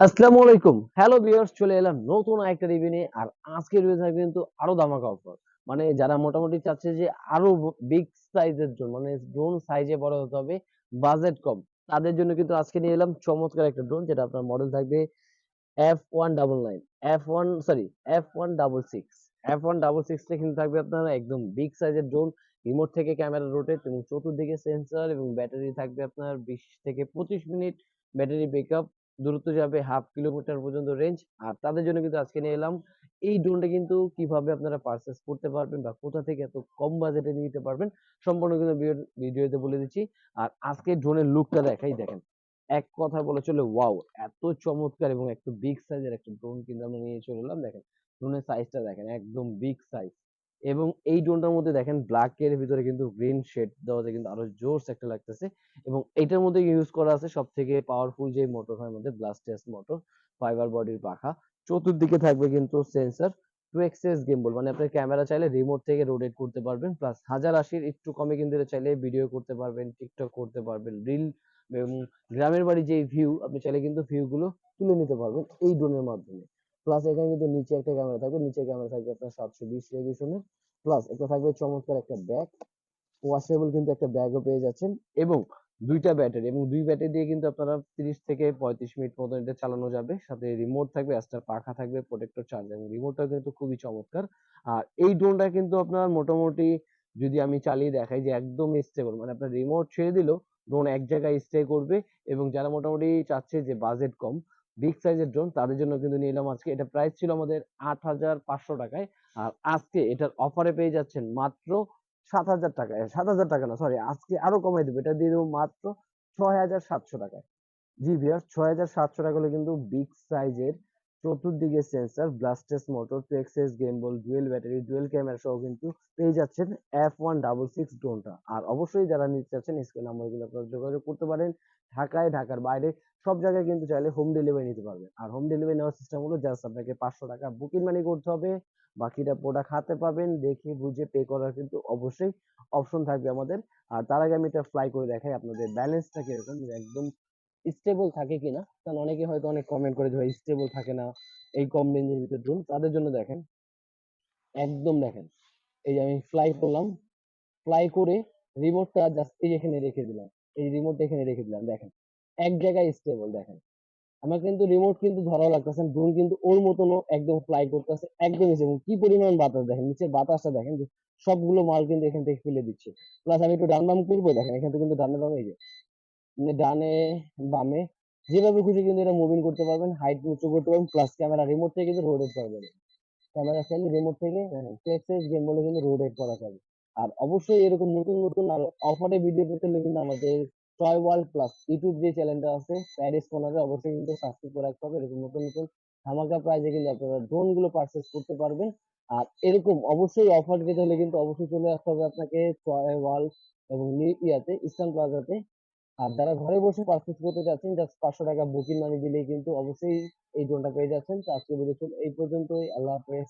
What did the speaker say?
আসসালামু আলাইকুম। Hello viewers চলে এলাম নতুন একটা রিভিউ নিয়ে। আর আজকের রিভিউ থাকবে কিন্তু আরও ধামাকা অফার মানে যারা মোটামুটি চাচ্ছে যে আরও বিগ সাইজের জন্য মানে ড্রোন সাইজে বড় হতে হবে বাজেট কম, তাদের জন্য কিন্তু আজকে নিয়ে এলাম চমৎকার একটা ড্রোন যেটা আপনার মডেল থাকবে F one double nine F one sorry F one double কিন্তু থাকবে আপনার একদম বিগ সাইজের ড্রোন রিমোট থেকে ক্যামেরা রোটেট এবং চতুর্দিকে সেন্সর এবং ব্যাটারি থাকবে আপনার বিশ থেকে পঁচিশ মিনিট ব্যাটারি ব্যাকআপ দূরত্ব যাবে হাফ কিলোমিটার পর্যন্ত রেঞ্জ আর তাদের জন্য কিন্তু আজকে নিয়ে এলাম। এই ড্রোনটা কিন্তু কীভাবে আপনারা পারচেস করতে পারবেন বা কোথা থেকে এত কম বাজেটে নিতে পারবেন, সম্পূর্ণ কিন্তু ভিডিওতে বলে দিচ্ছি। আর আজকে ড্রোনের লুকটা দেখাই, দেখেন। এক কথা বলে চলে ওয়াও এত চমৎকার এবং একটু বিগ সাইজের একটা ড্রোন কিন্তু আমরা নিয়ে চলে এলাম, দেখেন। ড্রোনের সাইজটা দেখেন, একদম বিগ সাইজ এবং এই ড্রোনটার মধ্যে দেখেন ব্ল্যাক এর ভিতরে কিন্তু গ্রিন শেড দেওয়াতে কিন্তু আরও জোরস একটা লাগতেছে এবং এটার মধ্যে ইউজ করা আছে? সব থেকে পাওয়ারফুল যে মোটর হয় মধ্যে ব্লাস্টেস মোটর ফাইবার বডির পাখা। চতুর্দিকে থাকবে কিন্তু সেন্সর টু এক্সেস গেমবল মানে আপনার ক্যামেরা চাইলে রিমোট থেকে রোটেট করতে পারবেন প্লাস হাজার আশির একটু কমে কিন্তু চাইলে ভিডিও করতে পারবেন টিকটক করতে পারবেন রিল এবং গ্রামের বাড়ি যে ভিউ আপনি চাইলে কিন্তু ভিউ গুলো তুলে নিতে পারবেন এই ড্রোনের মাধ্যমে। প্লাস এখানে কিন্তু নিচে একটা ক্যামেরা থাকবে, নিচে ক্যামেরা থাকবে আপনার সাতশো বিশ রেজলিউশনের। প্লাস এটা থাকবে চমৎকার একটা ব্যাগ ওয়াশেবল কিন্তু একটা ব্যাগও পেয়ে যাচ্ছেন। এবং দুইটা ব্যাটারি এবং দুই ব্যাটারি দিয়ে কিন্তু আপনারা তিরিশ থেকে পঁয়ত্রিশ মিনিট মতো এটা চালানো যাবে। সাথে রিমোট থাকবে এক্সট্রা পাখা থাকবে প্রোটেক্টর চার্জার রিমোটটা কিন্তু খুবই চমৎকার। আর এই ড্রোনটা কিন্তু আপনার মোটামুটি যদি আমি চালিয়ে দেখাই যে একদম স্টেবল মানে আপনার রিমোট ছেড়ে দিলেও ড্রোন এক জায়গায় স্টে করবে। এবং যারা মোটামুটি চাচ্ছে যে বাজেট কম বিগ সাইজের ড্রোন তাদের জন্য কিন্তু নিয়ে এলাম আজকে। এটা প্রাইস ছিল আমাদের আট হাজার পাঁচশো টাকায়। আর আজকে এটার অফারে পেয়ে যাচ্ছেন মাত্র সাত হাজার টাকায়। সাত হাজার টাকা না সরি আজকে আরও কমাই দেবো। এটা দিয়ে দেবো মাত্র ছয় হাজার সাতশো টাকায়। জি ভিয়ার ছয় হাজার সাতশো টাকা হলে কিন্তু বিগ সাইজের চতুর্দিকে sensor brushless motor two axis gimbal dual battery dual camera সহ কিন্তু পেয়ে যাচ্ছেন এফ ওয়ান ডাবল সিক্স ড্রোনটা আর অবশ্যই যারা নিতে চাচ্ছেন স্ক্রিন নাম্বার কিন্তু আপনারা যোগাযোগ করতে পারেন। ঢাকায়, ঢাকার বাইরে সব জায়গায় কিন্তু চাইলে হোম ডেলিভারি নিতে পারবেন। আর হোম ডেলিভারি নেওয়ার সিস্টেম হলো জাস্ট আপনাকে পাঁচশো টাকা বুকিং মানি করতে হবে। বাকিটা প্রোডাক্ট হাতে পাবেন, দেখে বুঝে পে করার কিন্তু অবশ্যই অপশন থাকবে আমাদের। আর তার আগে আমি এটা ফ্লাই করে দেখাই, আপনাদের ব্যালেন্সটা কীরকম? একদম স্টেবল থাকে কিনা? কারণ অনেকে হয়তো অনেক কমেন্ট করে যে স্টেবল থাকে না, এই কম রেঞ্জের ভিতর ড্রোন তাদের জন্য দেখেন, একদম দেখেন, এই যে আমি ফ্লাই করলাম ফ্লাই করে রিমোটটা জাস্ট এই এখানে রেখে দিলাম, এই রিমোট এখানে রেখে দিলাম, দেখেন, এক জায়গায় স্টেবল দেখেন। আমার কিন্তু রিমোট কিন্তু ধরাও লাগতেছে ড্রোন কিন্তু ওর মতনও একদম ফ্লাই করতেছে, একদম এসে কি পরিমাণ বাতাস, দেখেন, নিচের বাতাসটা দেখেন সবগুলো মাল কিন্তু এখান থেকে ফেলে দিচ্ছে। প্লাস আমি একটু ডান বাম করব, দেখেন, এখান থেকে কিন্তু ডানে বামে, এই যে ডানে, বামে যেভাবে খুশি কিন্তু এটা মুভিং করতে পারবেন হাইট উঁচু করতে পারবেন প্লাস ক্যামেরা রিমোট থেকে কিন্তু রোটেট পারবেন ক্যামেরা চাইলে রিমোট থেকে ফ্লেক্সেস গেম বলে কিন্তু রোটেট করা যাবে। আর অবশ্যই এরকম নতুন নতুন আর অফারে ভিডিও পেতে হলে কিন্তু আমাদের টয় ওয়ার্ল্ড প্লাস ইউটিউব যে চ্যানেলটা আছে প্যারিস কর্নারে অবশ্যই কিন্তু সাবস্ক্রাইব করে রাখতে হবে। এরকম নতুন নতুন ধামাকা প্রাইজে কিন্তু আপনারা ড্রোনগুলো পারচেস করতে পারবেন। আর এরকম অবশ্যই অফার পেতে হলে কিন্তু অবশ্যই চলে আসতে হবে আপনাকে টয় ওয়ার্ল্ড এবং নিউ ইয়াতে ইস্টার্ন প্লাজাতে আর যারা ঘরে বসে পারচেস করতে চাচ্ছেন জাস্ট পাঁচশো টাকা বুকিং মানি দিলেই কিন্তু অবশ্যই এই ড্রোনটা পেয়ে যাচ্ছেন। তো আজকে এই পর্যন্তই। আল্লাহ হাফেজ।